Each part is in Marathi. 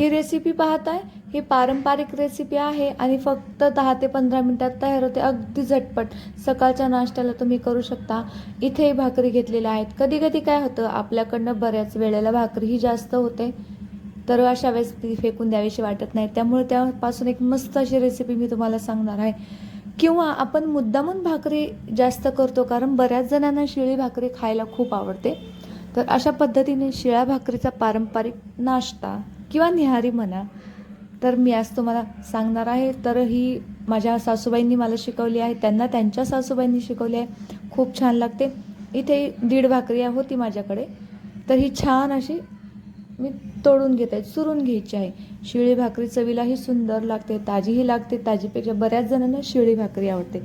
ही रेसिपी पाहताय? ही पारंपरिक रेसिपी आहे आणि फक्त दहा ते पंधरा मिनटात तयार होते. अगदी झटपट. सकाळच्या नाश्त्याला तुम्ही करू शकता. इथे भाकरी घेतलेल्या आहेत. कधी कधी काय होतं आपल्याकडनं बऱ्याच वेळेला भाकरी ही जास्त होते. तर अशा वेळेस ती फेकून द्यावीशी वाटत नाही. त्यामुळे त्यापासून एक मस्त अशी रेसिपी मी तुम्हाला सांगणार आहे. किंवा आपण मुद्दामून भाकरी जास्त करतो कारण बऱ्याच जणांना शिळी भाकरी खायला खूप आवडते. तर अशा पद्धतीने शिळ्या भाकरीचा पारंपरिक नाश्ता किंवा निहारी म्हणा तर मी आज तुम्हाला सांगणार आहे. तर ही माझ्या सासूबाईंनी मला शिकवली आहे. त्यांना त्यांच्या सासूबाईंनी शिकवली आहे. खूप छान लागते. इथे दीड भाकरी होती माझ्याकडे. तर ही छान अशी मी तोडून घेत आहे चुरून घ्यायची आहे. शिळी भाकरी चवीलाही सुंदर लागते ताजीही लागते. ताजीपेक्षा बऱ्याच जणांना शिळी भाकरी आवडते.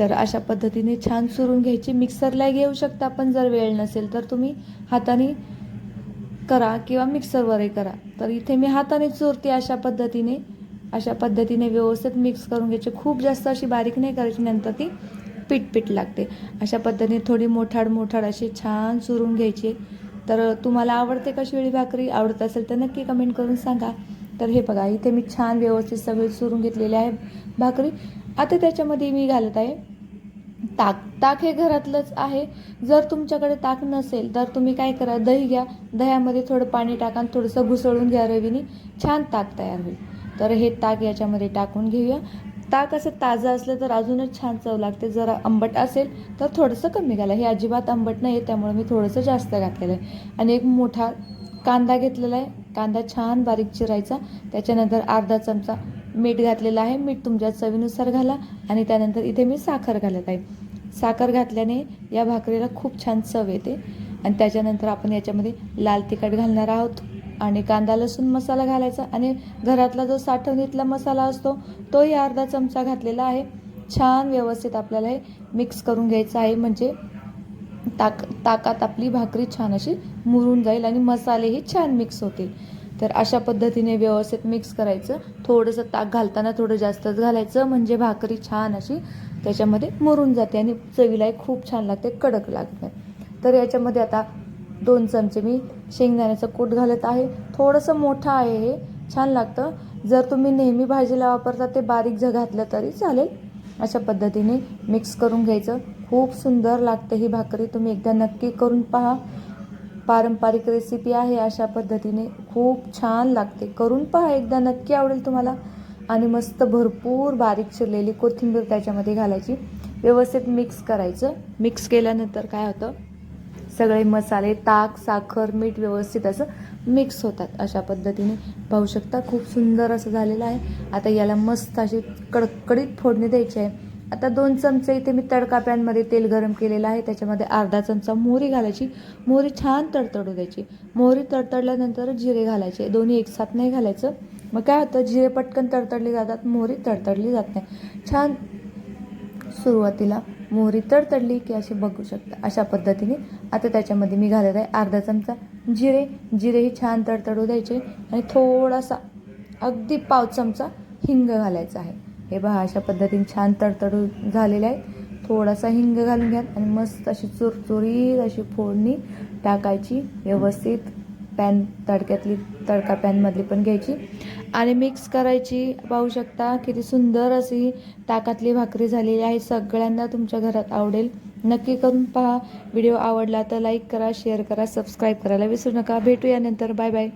तर अशा पद्धतीने छान चुरून घ्यायची. मिक्सरला घेऊ शकता पण जर वेळ नसेल तर तुम्ही हाताने करा किंवा मिक्सरवरही करा. तर इथे मी हाताने चुरते अशा पद्धतीने अशा पद्धतीने व्यवस्थित मिक्स करून घ्यायची. खूप जास्त अशी बारीक नाही करायची नंतर ती पीठ पीठ लागते. अशा पद्धतीने थोडी मोठाड मोठाड अशी छान चुरून घ्यायची. तर तुम्हाला आवडते का शिळी भाकरी? आवडत असेल तर नक्की कमेंट करून सांगा. तर हे बघा इथे मी छान व्यवस्थित सगळी चुरून घेतलेले आहे भाकरी. आता त्याच्यामध्ये मी घालत आहे ताक ताक हे घरातलंच आहे. जर तुमच्याकडे ताक नसेल तर तुम्ही काय करा दही घ्या. दह्यामध्ये थोडं पाणी टाका आणि थोडंसं घुसळून घ्या रवीने. छान ताक तयार होईल. तर हे ताक याच्यामध्ये टाकून घेऊया. ताक असं ताजं असलं तर अजूनच छान चव लागते. जरा आंबट असेल तर थोडंसं कमी घाला. हे अजिबात आंबट नाही आहे त्यामुळे मी थोडंसं जास्त घातलेलं आहे. आणि एक मोठा कांदा घेतलेला आहे. कांदा छान बारीक चिरायचा. त्याच्यानंतर अर्धा चमचा मीठ घातलेलं आहे. मीठ तुमच्या चवीनुसार घाला. आणि त्यानंतर इथे मी साखर घालत आहे. साखर घातल्याने या भाकरीला खूप छान चव येते. आणि त्याच्यानंतर आपण याच्यामध्ये लाल तिखट घालणार आहोत आणि कांदा लसूण मसाला घालायचा. आणि घरातला जो साठवणीतला मसाला असतो तोही अर्धा चमचा घातलेला आहे. छान व्यवस्थित आपल्याला हे मिक्स करून घ्यायचं आहे. म्हणजे ताक ताकात आपली भाकरी छान अशी मुरून जाईल आणि मसालेही छान मिक्स होतील. तर अशा पद्धतीने व्यवस्थित मिक्स करायचं. थोडंसं ताक घालताना थोडं जास्तच घालायचं. म्हणजे भाकरी छान अशी त्याच्यामध्ये मुरून जाते आणि चवीलाही खूप छान लागते कडक लागते. तर याच्यामध्ये आता दोन चमचे मी शेंगदाण्याचं कूट घालत आहे. थोडंसं मोठं आहे हे छान लागतं. जर तुम्ही नेहमी भाजीला वापरता ते बारीक जर घातलं तरी चालेल. अशा पद्धतीने मिक्स करून घ्यायचं. खूप सुंदर लागते ही भाकरी तुम्ही एकदा नक्की करून पहा. पारंपरिक रेसिपी आहे अशा पद्धतीने खूप छान लागते. करून पहा एकदा नक्की आवडेल तुम्हाला. आणि मस्त भरपूर बारीक चिरलेली कोथिंबीर त्याच्यामध्ये घालायची. व्यवस्थित मिक्स करायचं. मिक्स केल्यानंतर काय होतं? सगळे मसाले ताक साखर मीठ व्यवस्थित असं मिक्स होतात. अशा पद्धतीने पाहू शकता. खूप सुंदर असं झालेलं आहे. आता याला मस्त अशी कडकडीत फोडणी द्यायची आहे. आता दोन चमचे इथे मी तडकाप्यांमध्ये तेल गरम केलेलं आहे. त्याच्यामध्ये अर्धा चमचा मोहरी घालायची. मोहरी छान तडतडू द्यायची. मोहरी तडतडल्यानंतर जिरे घालायचे. दोन्ही एकसाथ नाही घालायचं. मग काय होतं? जिरे पटकन तडतडली जातात. मोहरी तडतडली जात नाही. छान सुरुवातीला मोहरी तडतडली की अशी बघू शकता. अशा पद्धतीने आता त्याच्यामध्ये मी घालत आहे अर्धा चमचा जिरे. जिरेही छान तडतडू द्यायचे आणि थोडासा अगदी पाव चमचा हिंग घालायचा आहे. हे बहा अशा पद्धतीने छान तडतडू झालेले आहे थोडासा हिंग घालून घ्या आणि मस्त अशी चुरचुरीत अशी फोडणी टाकायची. व्यवस्थित पॅन तडक्यातली तडका पॅनमधली पण घ्यायची. आणि मिक्स करायची. पाहू शकता किती सुंदर अशी ताकातली भाकरी झालेली आहे. सगळ्यांना तुमच्या घरात आवडेल. नक्की करून पहा. व्हिडिओ आवडला तर लाईक करा शेअर करा सबस्क्राईब करायला विसरू नका. भेटूया नंतर. Bye bye.